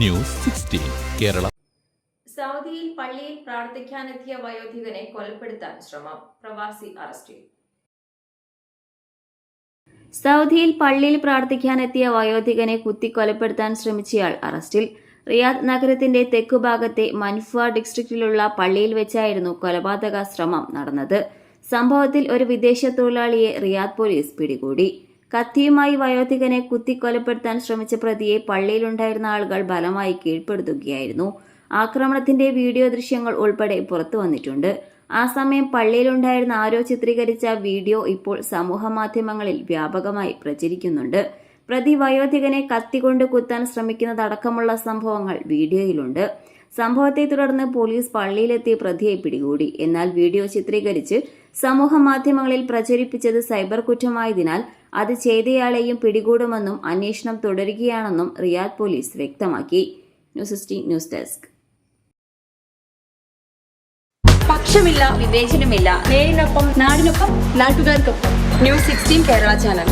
News sixteen Kerala. സൗദിയിൽ പള്ളിയിൽ പ്രാർത്ഥിക്കാനെത്തിയ വയോധികനെ കൊലപ്പെടുത്താൻ ശ്രമം. പ്രവാസി അറസ്റ്റിൽ. സൗദിയിൽ പള്ളിയിൽ പ്രാർത്ഥിക്കാനെത്തിയ വയോധികനെ കുത്തിക്കൊലപ്പെടുത്താൻ ശ്രമിച്ചയാൾ അറസ്റ്റിൽ. റിയാദ് നഗരത്തിന്റെ തെക്കുഭാഗത്തെ മൻഫ ഡിസ്ട്രിക്റ്റിലുള്ള പള്ളിയിൽ വെച്ചായിരുന്നു കൊലപാതക ശ്രമം നടന്നത്. സംഭവത്തിൽ ഒരു വിദേശ തൊഴിലാളിയെ റിയാദ് പോലീസ് പിടികൂടി. കത്തിയുമായി വയോധികനെ കുത്തിക്കൊലപ്പെടുത്താൻ ശ്രമിച്ച പ്രതിയെ പള്ളിയിലുണ്ടായിരുന്ന ആളുകൾ ബലമായി കീഴ്പ്പെടുത്തുകയായിരുന്നു. ആക്രമണത്തിന്റെ വീഡിയോ ദൃശ്യങ്ങൾ ഉൾപ്പെടെ പുറത്തു വന്നിട്ടുണ്ട്. ആ സമയം പള്ളിയിലുണ്ടായിരുന്ന ആരോ ചിത്രീകരിച്ച വീഡിയോ ഇപ്പോൾ സമൂഹ മാധ്യമങ്ങളിൽ വ്യാപകമായി പ്രചരിക്കുന്നുണ്ട്. പ്രതി വയോധികനെ കത്തികൊണ്ട് കുത്താൻ ശ്രമിക്കുന്നതടക്കമുള്ള സംഭവങ്ങൾ വീഡിയോയിലുണ്ട്. സംഭവത്തെ തുടർന്ന് പോലീസ് പള്ളിയിലെത്തി പ്രതിയെ പിടികൂടി. എന്നാൽ വീഡിയോ ചിത്രീകരിച്ച് സമൂഹ മാധ്യമങ്ങളിൽ പ്രചരിപ്പിച്ചത് സൈബർ കുറ്റമായതിനാൽ അത് ചെയ്തയാളെയും പിടികൂടുമെന്നും അന്വേഷണം തുടരുകയാണെന്നും റിയാദ് പോലീസ് വ്യക്തമാക്കി. News sixteen news desk. പക്ഷമില്ല വിവേചനമില്ല. നേരിനൊപ്പം നാടിനൊപ്പം നാട്ടുകാർക്കൊപ്പം. News sixteen Kerala channel.